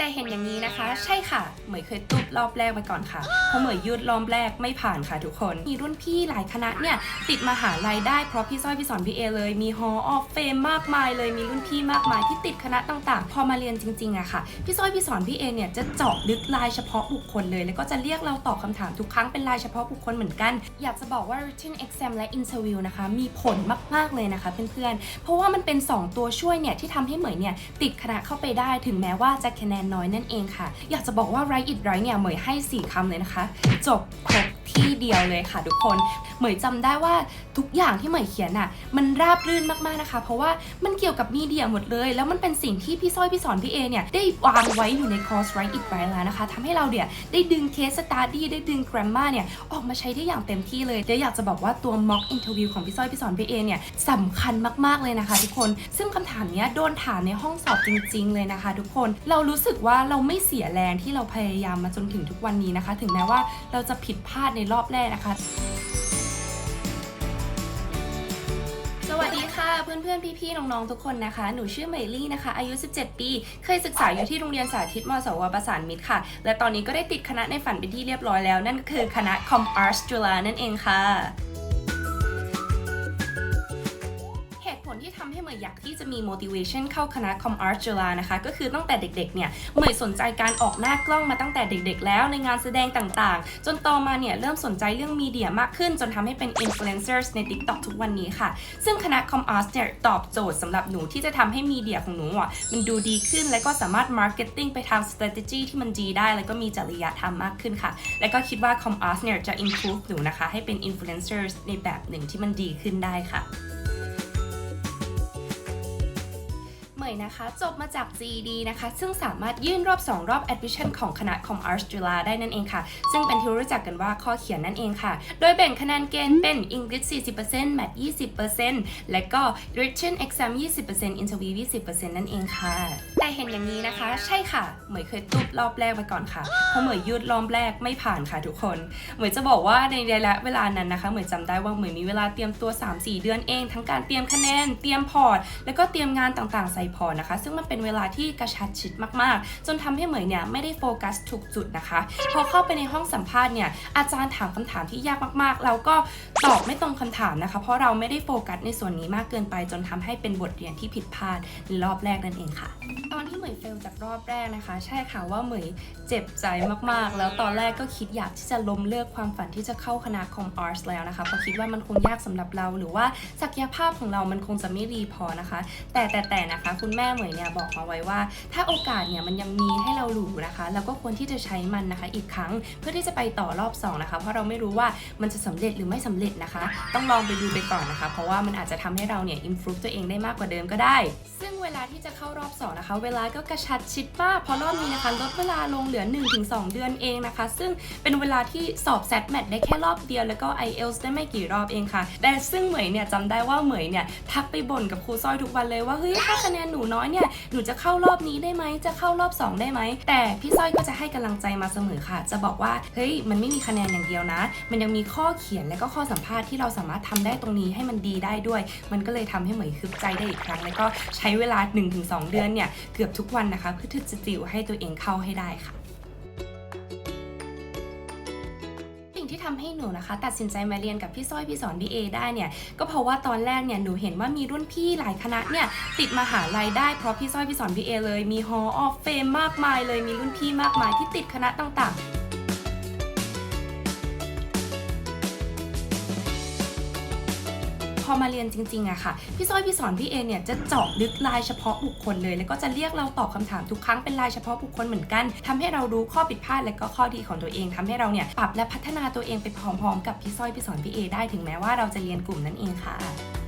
แต่เห็นอย่างนี้นะคะ ใช่ค่ะ เหมยเคยตุ๊บรอบแรกไปก่อนค่ะเพราะเหมยยืดรอบแรกไม่ผ่านค่ะทุกคน มีรุ่นพี่หลายคณะเนี่ยติดมหาลัยได้เพราะพี่สร้อยพี่สอนพี่เอเลย มีฮอออฟเฟมมากมายเลยมีรุ่นพี่มากมายที่ติดคณะต่างๆ พอมาเรียนจริงๆอะค่ะ พี่สร้อยพี่สอนพี่เอเนี่ยจะเจาะลึกรายเฉพาะบุคคลเลย แล้วก็จะเรียกเราตอบคำถามทุกครั้งเป็นรายเฉพาะบุคคลเหมือนกัน อยากจะบอกว่า written exam และ interview นะคะ มีผลมากๆเลยนะคะเพื่อนๆเพราะว่ามันเป็น 2 ตัวช่วยเนี่ยที่ทำให้เหมยเนี่ยติดคณะเข้าไปได้ถึงแม้ว่าจะคะแนนน้อยนั่นเองค่ะ อยากจะบอกว่า write it right เนี่ยเหมยให้ 4คำเลยนะคะ จบครบ ที่เดียวเลยค่ะทุกคน เหมยจำได้ว่าทุกอย่างที่เหมยเขียนอะมันราบรื่นมากๆนะคะ เพราะว่ามันเกี่ยวกับมีเดียหมดเลย แล้วมันเป็นสิ่งที่พี่สร้อยพี่สอนพี่เอเนี่ยได้วางไว้อยู่ในคอร์ส write it right แล้วนะคะทำให้เราเนี่ยได้ดึง case study ได้ดึง grammar เนี่ยออกมาใช้ได้อย่างเต็มที่เลยเดี๋ยวอยากจะบอกว่าตัว mock interview ของพี่สร้อยพี่สอนพี่เอเนี่ยสำคัญมากๆเลยนะคะ ทุกคน ซึ่งคำถามเนี้ยโดนถามในห้องสอบจริง ๆ เลยนะคะ ทุกคนเรารู้สึกว่าเราไม่เสียแรงที่เราพยายามมาจนถึงทุกวันนี้นะคะ ถึงแม้ว่าเราจะผิดพลาดในรอบแรกนะคะ สวัสดีค่ะเพื่อนๆ พี่ๆ น้องๆ ทุกคนนะคะ หนูชื่อเมลี่นะคะ อายุ 17 ปี เคยศึกษาอยู่ที่โรงเรียนสาธิตมสวประสานมิตรค่ะ และตอนนี้ก็ได้ติดคณะในฝันเป็นที่เรียบร้อยแล้ว นั่นก็คือคณะ Com Arts จุฬานั่นเองค่ะ ทำให้เหมยอยากที่จะมี motivation เข้าคณะ Com Art จุฬานะคะ ก็คือตั้งแต่เด็กๆ เนี่ยเหมยสนใจการออกหน้ากล้องมาตั้งแต่เด็กๆ แล้วในงานแสดงต่างๆ จนโตมาเนี่ยเริ่มสนใจเรื่องมีเดียมากขึ้น จนทำให้เป็น influencers ใน TikTok ทุกวันนี้ค่ะ ซึ่งคณะ Com Art เนี่ยตอบโจทย์สำหรับหนูที่จะทำให้มีเดียของหนูอะมันดูดีขึ้น และก็สามารถ marketing ไปทาง strategy ที่มันดีได้ แล้วก็มีจริยธรรมมากขึ้นค่ะ และก็คิดว่า Com Art เนี่ยจะ improve หนูนะคะให้เป็น influencers ในแบบหนึ่งที่มันดีขึ้นได้ค่ะ ยนะคะ จบมาจาก GED นะคะ ซึ่งสามารถยื่นรอบ 2 รอบ admission ของคณะของ Arts จุฬาได้นั่นเองค่ะ ซึ่งเป็นที่รู้จักกันว่าข้อเขียนนั่นเองค่ะ โดยแบ่งคะแนนเกณฑ์เป็น English 40% Math 20%และก็ Written Exam 20% Interview 20%นั่นเองค่ะ แต่เห็นอย่างนี้นะคะ ใช่ค่ะ เหมยเคยตุ๊บรอบแรกไปก่อนค่ะเพราะเหมยยืดรอบแรกไม่ผ่านค่ะทุกคน เหมยจะบอกว่าในระยะเวลานั้นนะคะ เหมยจำได้ว่าเหมยมีเวลาเตรียมตัว 3-4 เดือนเอง ทั้งการเตรียมคะแนน เตรียมพอร์ต แล้วก็เตรียมงานต่างๆใส่พอร์ตนะคะ ซึ่งมันเป็นเวลาที่กระชับชิดมากๆ จนทำให้เหมยเนี่ยไม่ได้โฟกัสถูกจุดนะคะ พอเข้าไปในห้องสัมภาษณ์เนี่ย อาจารย์ถามคำถามที่ยากมากๆแล้วก็ตอบไม่ตรงคำถามนะคะ เพราะเราไม่ได้โฟกัสในส่วนนี้มากเกินไป จนทำให้เป็นบทเรียนที่ผิดพลาดในรอบแรกนั่นเองค่ะ Uh, ที่เหมยเฟลจากรอบแรกนะคะ ใช่ค่ะว่าเหมยเจ็บใจมากๆ แล้วตอนแรกก็คิดอยากที่จะล้มเลิกความฝันที่จะเข้าคณะ Com Arts แล้วนะคะเพราะคิดว่ามันคงยากสำหรับเรา หรือว่าศักยภาพของเรามันคงจะไม่ดีพอนะคะ แต่แต่แต่นะคะ คุณแม่เหมยเนี่ยบอกมาไว้ว่า ถ้าโอกาสเนี่ยมันยังมีให้เราหลูนะคะเราก็ควรที่จะใช้มันนะคะ อีกครั้งเพื่อที่จะไปต่อรอบสองนะคะเพราะเราไม่รู้ว่ามันจะสำเร็จหรือไม่สำเร็จนะคะ ต้องลองไปดูไปก่อนนะคะ เพราะว่ามันอาจจะทำให้เราเนี่ย improve ตัวเองได้มากกว่าเดิมก็ได้ ซึ่งเวลาที่จะเข้ารอบสองนะคะเวลาก็กระชัดชิดมากเพราะรอบนี้นะคะลดเวลาลงเหลือ 1-2 เดือนเองนะคะ ซึ่งเป็นเวลาที่สอบ SAT MAT ได้แค่รอบเดียวแล้วก็ IELTS ได้ไม่กี่รอบเองค่ะ แต่ซึ่งเหมยเนี่ยจำได้ว่าเหมยเนี่ยทักไปบ่นกับครูสร้อยทุกวันเลยว่าเฮ้ยถ้าคะแนนหนูน้อยเนี่ยหนูจะเข้ารอบนี้ได้ไหมจะเข้ารอบสองได้ไหมแต่พี่สร้อยก็จะให้กำลังใจมาเสมอค่ะ จะบอกว่าเฮ้ยมันไม่มีคะแนนอย่างเดียวนะ มันยังมีข้อเขียนและก็ข้อสัมภาษณ์ที่เราสามารถทำได้ตรงนี้ให้มันดีได้ด้วย มันก็เลยทำให้เหมยคึกใจได้อีกครั้ง แล้วก็ใช้เวลา 1-2 เดือนเนี่ยเกือบทุกวันนะคะ เพื่อที่จะติวให้ตัวเองเข้าให้ได้ค่ะสิ่งที่ทำให้หนูนะคะตัดสินใจมาเรียนกับพี่สร้อยพี่สอนพี่เอได้เนี่ยก็เพราะว่าตอนแรกเนี่ยหนูเห็นว่ามีรุ่นพี่หลายคณะเนี่ยติดมหาลัยได้เพราะพี่สร้อยพี่สอนพี่เอเลยมีฮอออฟเฟมมากมายเลยมีรุ่นพี่มากมายที่ติดคณะต่างๆ อมาเรียนจริงๆอะค่ะ พี่สร้อยพี่สอนพี่เอเนี่ยจะเจาะลึกลายเฉพาะบุคคลเลย แล้วก็จะเรียกเราตอบคำถามทุกครั้งเป็นลายเฉพาะบุคคลเหมือนกันทำให้เรารู้ข้อผิดพลาดและก็ข้อดีของตัวเองทำให้เราเนี่ยปรับและพัฒนาตัวเองไปพร้อมๆ กับพี่สร้อยพี่สอนพี่เอได้ถึงแม้ว่าเราจะเรียนกลุ่มนั่นเองค่ะ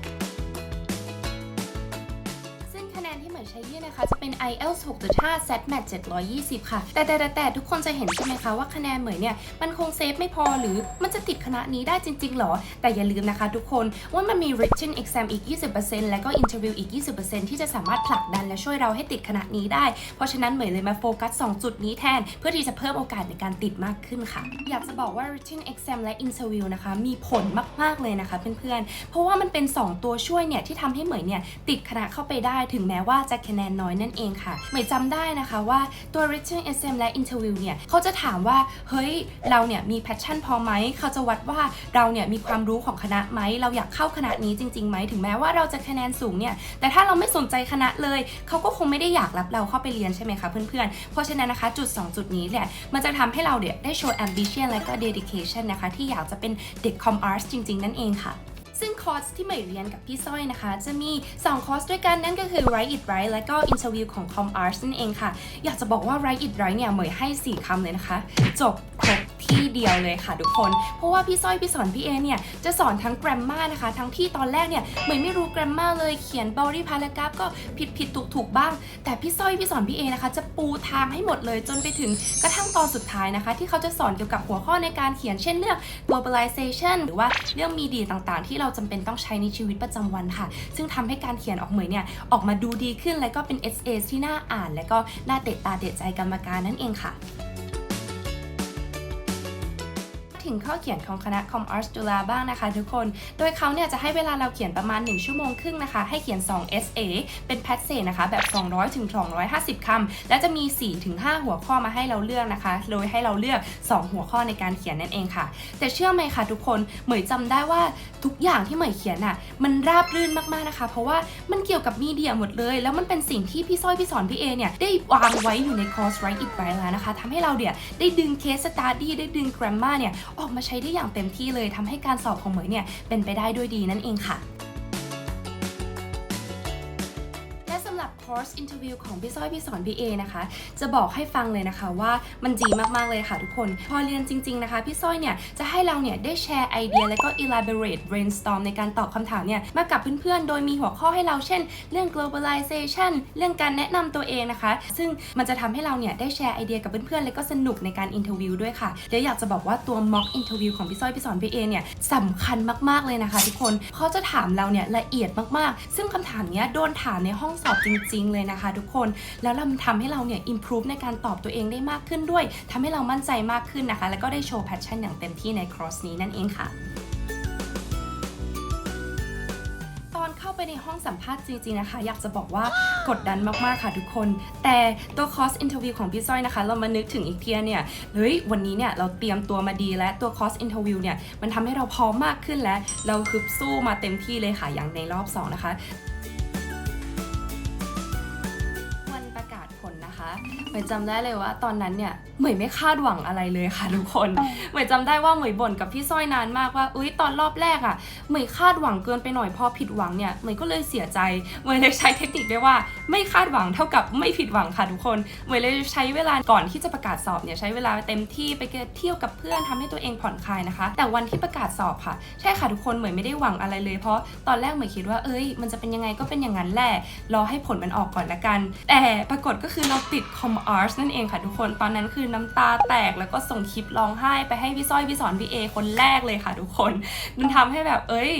ใช้ยื่นนะคะ จะเป็น IELTS 6.5 SAT MAT 720 ค่ะแต่แต่แต่แต่ทุกคนจะเห็นใช่ไหมคะว่าคะแนนเหมยเนี่ย มันคงเซฟไม่พอหรือมันจะติดคณะนี้ได้จริง ๆ หรอ แต่อย่าลืมนะคะทุกคน ว่ามันมี written exam อีก 20%แล้วก็ interview อีก 20%ที่จะสามารถผลักดันและช่วยเราให้ติดคณะนี้ได้ เพราะฉะนั้นเหมยเลยมาโฟกัส 2 จุดนี้แทน เพื่อที่จะเพิ่มโอกาสในการติดมากขึ้นค่ะ อยากจะบอกว่า written exam และ interview นะคะ มีผลมากๆเลยนะคะเพื่อนๆ เพราะว่ามันเป็น 2 ตัวช่วยเนี่ยที่ทำให้เหมยเนี่ยติดคณะเข้าไปได้ถึงแม้ว่าจะคะแนนน้อยนั่นเองค่ะเหมยจำได้นะคะว่าตัว written essay และ interview เนี่ยเขาจะถามว่า เฮ้ย เราเนี่ยมี passion พอไหม เขาจะวัดว่าเราเนี่ยมีความรู้ของคณะไหม เราอยากเข้าคณะนี้จริงๆไหม ถึงแม้ว่าเราจะคะแนนสูงเนี่ย แต่ถ้าเราไม่สนใจคณะเลย เขาก็คงไม่ได้อยากรับเราเข้าไปเรียนใช่ไหมคะเพื่อนๆ เพราะฉะนั้นนะคะจุด 2 จุดนี้เนี่ยมันจะทำให้เราเนี่ยได้โชว์ ambition และก็ dedication นะคะที่อยากจะเป็นเด็ก com arts จริง ๆ นั่นเองค่ะ ซึ่งคอร์สที่ใหม่เรียนกับพี่สร้อยนะคะ จะมี 2 คอร์สด้วยกันนั่นก็คือ Write It Right และก็ Interview ของ Com Arts นั่นเองค่ะ อยากจะบอกว่า Write It Right เนี่ยเหมยให้ 4คำเลยนะคะ จบครบ ที่เดียวเลยค่ะทุกคน เพราะว่าพี่สร้อยพี่สอนพี่เอเนี่ยจะสอนทั้ง grammar นะคะ ทั้งที่ตอนแรกเนี่ยเหมยไม่รู้ grammar เลยเขียน body paragraph ก็ผิดผิดถูกถูกบ้าง แต่พี่สร้อยพี่สอนพี่เอนะคะ จะปูทางให้หมดเลยจนไปถึงกระทั่งตอนสุดท้ายนะคะ ที่เขาจะสอนเกี่ยวกับหัวข้อในการเขียนเช่นเรื่อง globalization หรือว่าเรื่องมีดีต่างๆ ที่เราจำเป็นต้องใช้ในชีวิตประจำวันค่ะ ซึ่งทำให้การเขียนออกเหมยเนี่ยออกมาดูดีขึ้นและก็เป็น SA ที่น่าอ่าน และก็น่าเตะตาเตะใจกรรมการนั่นเองค่ะ ถึงข้อเขียนของคณะ Com Arts จุฬาบ้างนะคะ ทุกคน โดยเขาเนี่ยจะให้เวลาเราเขียนประมาณ 1 ชั่วโมงครึ่งนะคะ ให้เขียน 2 essay เป็น passage นะคะ แบบ 200ถึง250คำและจะมี 4 ถึง 5 หัวข้อมาให้เราเลือกนะคะ โดยให้เราเลือก 2 หัวข้อในการเขียนนั่นเองค่ะ แต่เชื่อไหมคะทุกคน เหมยจำได้ว่าทุกอย่างที่เหมยเขียนน่ะ มันราบรื่นมากๆนะคะ เพราะว่ามันเกี่ยวกับมีเดียหมดเลย แล้วมันเป็นสิ่งที่พี่สร้อยพี่สอนพี่เอเนี่ยได้วางไว้อยู่ในคอร์ส Write It Right แล้วนะคะทำให้เราเนี่ยได้ดึง case study ได้ดึง grammar เนี่ยออกมาใช้ได้อย่างเต็มที่เลยทำให้การสอบของเหมยเนี่ยเป็นไปได้ด้วยดีนั่นเองค่ะ อร์สอินเทอร์วิวของพี่สร้อยพี่สอนพี่เอนะคะ จะบอกให้ฟังเลยนะคะว่ามันดีมาก ๆ เลยค่ะทุกคน พอเรียนจริง ๆ นะคะ พี่สร้อยเนี่ย จะให้เราเนี่ย ได้แชร์ไอเดีย และก็ elaborate brainstorm ในการตอบคำถามเนี่ย มากับเพื่อน ๆ โดยมีหัวข้อให้เราเช่น เรื่อง globalization เรื่องการแนะนำตัวเองนะคะ ซึ่งมันจะทำให้เราเนี่ย ได้แชร์ไอเดียกับเพื่อนๆ และก็สนุกในการอินเทอร์วิวด้วยค่ะเดี๋ยวอยากจะบอกว่าตัว mock interview ของพี่สร้อยพี่สอนพี่เอเนี่ยสำคัญมากๆเลยนะคะ ทุกคนเขาจะถามเราเนี่ยละเอียดมากๆ ซึ่งคำถามเนี้ยโดนถามในห้องสอบจริงๆเลยนะคะ ทุกคนแล้วเราทำให้เราเนี่ย improve ในการตอบตัวเองได้มากขึ้นด้วยทำให้เรามั่นใจมากขึ้นนะคะ แล้วก็ได้โชว์ passion อย่างเต็มที่ใน cross นี้นั่นเองค่ะตอนเข้าไปในห้องสัมภาษณ์จริงๆนะคะ อยากจะบอกว่ากดดันมากๆค่ะทุกคน แต่ตัวคอร์สอินเทอร์วิวของพี่สร้อยนะคะ เรามานึกถึงอีกเทียเนี่ยเฮ้ยวันนี้เนี่ยเราเตรียมตัวมาดีและตัวคอร์สอินเทอร์วิวเนี่ยมันทำให้เราพร้อมมากขึ้นและเราฮึบสู้มาเต็มที่เลยค่ะอย่างในรอบ 2 นะคะ เหมยจำได้เลยว่าตอนนั้นเนี่ยเหมยไม่คาดหวังอะไรเลยค่ะทุกคนเหมยจำได้ว่าเหมยบ่นกับพี่สร้อยนานมากว่าอุ้ยตอนรอบแรกอะ่ะเหมยคาดหวังเกินไปหน่อยพอผิดหวังเนี่ยเหมยก็เลยเสียใจเหมยเลยใช้เทคนิคได้ว่าไม่คาดหวังเท่ากับไม่ผิดหวังค่ะทุกคนเหมยเลยใช้เวลาก่อนที่จะประกาศสอบเนี่ยใช้เวลาเต็มที่ไปเที่ยวกับเพื่อนทำให้ตัวเองผ่อนคลายนะคะ แต่วันที่ประกาศสอบค่ะใช่ค่ะทุกคนเหมยไม่ได้หวังอะไรเลยเพราะตอนแรกเหมยคิดว่าเอ้ย มันจะเป็นยังไงก็เป็นอย่างนั้นแหละรอให้ผลมันออกก่อนละกัน แต่ปรากฏก็คือเราติด arts นั่นเองค่ะทุกคนตอนนั้นคือน้ำตาแตกแล้วก็ส่งคลิปร้องไห้ไปให้พี่สร้อยพี่สอนพี่เอคนแรกเลยค่ะทุกคนมันทำให้แบบเอ้ย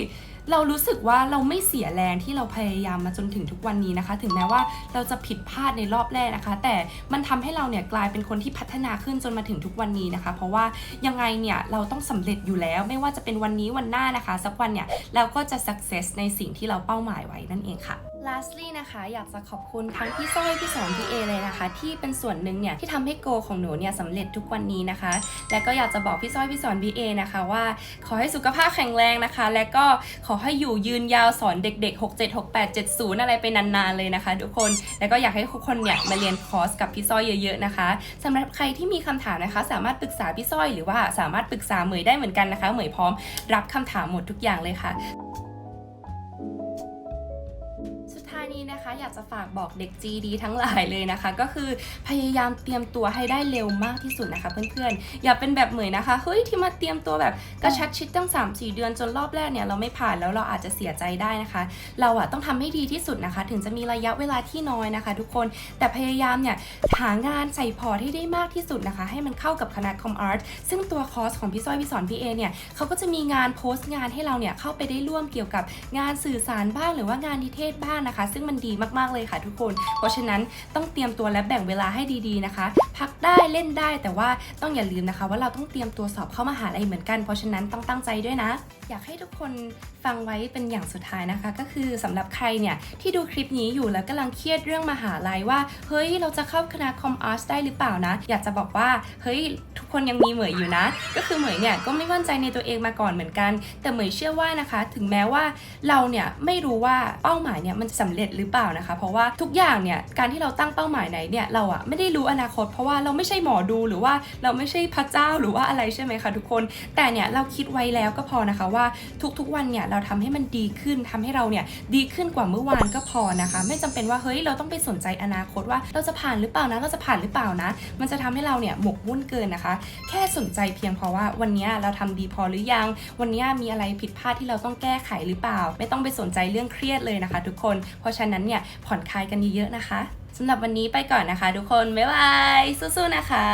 เรารู้สึกว่าเราไม่เสียแรงที่เราพยายามมาจนถึงทุกวันนี้นะคะ ถึงแม้ว่าเราจะผิดพลาดในรอบแรกนะคะ แต่มันทำให้เราเนี่ยกลายเป็นคนที่พัฒนาขึ้นจนมาถึงทุกวันนี้นะคะ เพราะว่ายังไงเนี่ยเราต้องสำเร็จอยู่แล้ว ไม่ว่าจะเป็นวันนี้วันหน้านะคะ สักวันเนี่ยเราก็จะ success ในสิ่งที่เราเป้าหมายไว้นั่นเองค่ะ lastly นะคะ อยากจะขอบคุณทั้งพี่สร้อยพี่สอนพี่เอเลยนะคะ ที่เป็นส่วนหนึ่งเนี่ยที่ทำให้โกของหนูเนี่ยสำเร็จทุกวันนี้นะคะ และก็อยากจะบอกพี่สร้อยพี่สอนพี่เอนะคะว่าขอให้สุขภาพแข็งแรงนะคะ และก็ขอให้อยู่ยืนยาวสอนเด็ก ๆ 67 68 70 อะไรไปนานๆเลยนะคะ ทุกคนแล้วก็อยากให้ทุกคนเนี่ยมาเรียนคอร์สกับพี่สร้อยเยอะๆนะคะสำหรับใครที่มีคำถามนะคะ สามารถปรึกษาพี่สร้อยหรือว่าสามารถปรึกษาเหมยได้เหมือนกันนะคะเหมยพร้อมรับคำถามหมดทุกอย่างเลยค่ะสุดท้ายนี้นะคะ อยากจะฝากบอกเด็ก GD ทั้งหลายเลยนะคะ ก็คือพยายามเตรียมตัวให้ได้เร็วมากที่สุดนะคะ เพื่อนๆ อย่าเป็นแบบเหมยนะคะเฮ้ยที่มาเตรียมตัวแบบกระชัดชิดตั้ง 3-4 เดือนจนรอบแรกเนี่ยเราไม่ผ่านแล้วเราอาจจะเสียใจได้นะคะ เราอะต้องทำให้ดีที่สุดนะคะ ถึงจะมีระยะเวลาที่น้อยนะคะ ทุกคนแต่พยายามเนี่ยหางานใส่พอร์ตให้ได้มากที่สุดนะคะ ให้มันเข้ากับคณะ Com Art ซึ่งตัวคอร์สของพี่สร้อยพี่สอนพี่เอเนี่ยเขาก็จะมีงานโพสต์งานให้เราเนี่ยเข้าไปได้ร่วมเกี่ยวกับงานสื่อสารบ้างหรือว่างานนิเทศบ้างนะคะ ซึ่งมันดีมากๆเลยค่ะทุกคน เพราะฉะนั้นต้องเตรียมตัวและแบ่งเวลาให้ดีๆนะคะ พักได้เล่นได้แต่ว่าต้องอย่าลืมนะคะ ว่าเราต้องเตรียมตัวสอบเข้ามหาลัยเหมือนกัน เพราะฉะนั้นต้องตั้งใจด้วยนะ อยากให้ทุกคนฟังไว้เป็นอย่างสุดท้ายนะคะ ก็คือสำหรับใครเนี่ยที่ดูคลิปนี้อยู่แล้วกำลังเครียดเรื่องมหาลัยว่าเฮ้ยเราจะเข้าคณะคอมอาร์ตได้หรือเปล่านะ อยากจะบอกว่าเฮ้ยทุกคนยังมีเหมยอยู่นะ ก็คือเหมยเนี่ยก็ไม่มั่นใจในตัวเองมาก่อนเหมือนกัน แต่เหมยเชื่อว่านะคะ ถึงแม้ว่าเราเนี่ยไม่รู้ว่าเป้าหมายเนี่ยมันจะสำเร็จหรือเปล่านะคะ เพราะว่าทุกอย่างเนี่ยการที่เราตั้งเป้าหมายไหนเนี่ยเราอะไม่ได้รู้อนาคต เพราะว่าเราไม่ใช่หมอดูหรือว่าเราไม่ใช่พระเจ้าหรือว่าอะไรใช่ไหมคะทุกคน แต่เนี่ยเราคิดไว้แล้วก็พอนะคะว่าทุกๆวันเนี่ยเราทำให้มันดีขึ้นทำให้เราเนี่ยดีขึ้นกว่าเมื่อวานก็พอนะคะ ไม่จำเป็นว่าเฮ้ยเราต้องไปสนใจอนาคตว่าเราจะผ่านหรือเปล่านะเราจะผ่านหรือเปล่านะ มันจะทำให้เราเนี่ยหมกมุ่นเกินนะคะ แค่สนใจเพียงเพราะว่าวันนี้เราทำดีพอหรือยัง วันนี้มีอะไรผิดพลาดที่เราต้องแก้ไขหรือเปล่า ไม่ต้องไปสนใจเรื่องเครียดเลยนะคะ ทุกคนเพราะฉะนั้นเนี่ยผ่อนคลายกันเยอะๆนะคะสำหรับวันนี้ไปก่อนนะคะ ทุกคนบ๊ายบายสู้ๆนะคะ